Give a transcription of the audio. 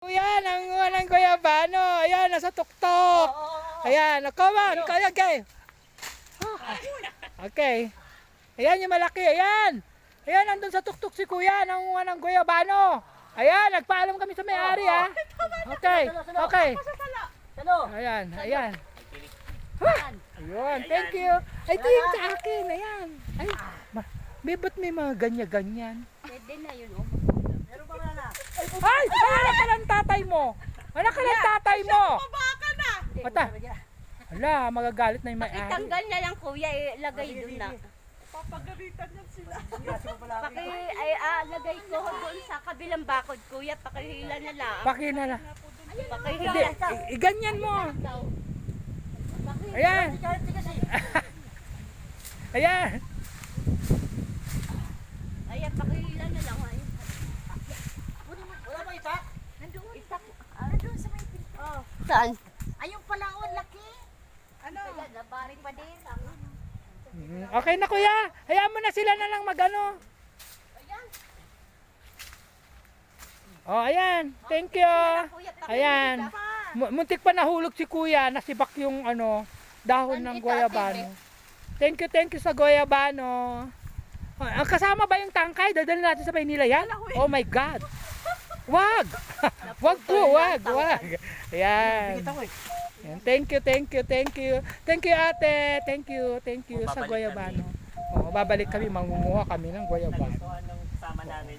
Kuya, nanguha ng guyabano. Ayan, nasa tuktok. Ayan, oh, come on. Kaya, okay. Okay. Ayan yung malaki. Ayan. Ayan, nandun sa tuktok si kuya. Nanguha ng guyabano. Ayan, nagpaalam kami sa may-ari ha. Okay, okay. Salo. Ayan, ayan. Ayun, thank you. Ay, ito yung sa akin. Ayan. Ay, ma- may ba't may mga ganyan-ganyan? Pwede na yun, oh. Na? Ay, anak ka ng tatay mo. Anak ka ng tatay mo. Mata. Hala, magagalit na yung may-ari. Itanggal na lang kuya, ilagay doon na. Kasi mo pala. Paki, ay, ah, lagay ko doon sa kabilang bakod kuya, pakihila na lang. Pakihila na mo. Ayan, Kahit di kasi. ayan. Ayan, pakihila na lang. Ay. Wala ba itak? Nandun, itak. Nandun sa may pinto. Oh. Saan? Ayun pala, oh, laki. Ano? Nabari pa din. Mm, Okay na kuya. Hayaan mo na sila na lang magano. Oh, ayan. Thank you. Ayan. Mu- Muntik pa nahulog si kuya, nasibak yung ano, dahon ng guayabano. Thank you, thank you sa guayabano. Ah, Ang kasama ba yung tangkay? Dadalhin natin sa Maynila yan? Oh my God! Wag! wag po, wag, wag. Ayan. Thank you, thank you, thank you. Thank you ate, thank you, thank you sa guayabano. Oh, babalik kami, mangunguha kami ng guayabano. Nagustuhan ng kasama namin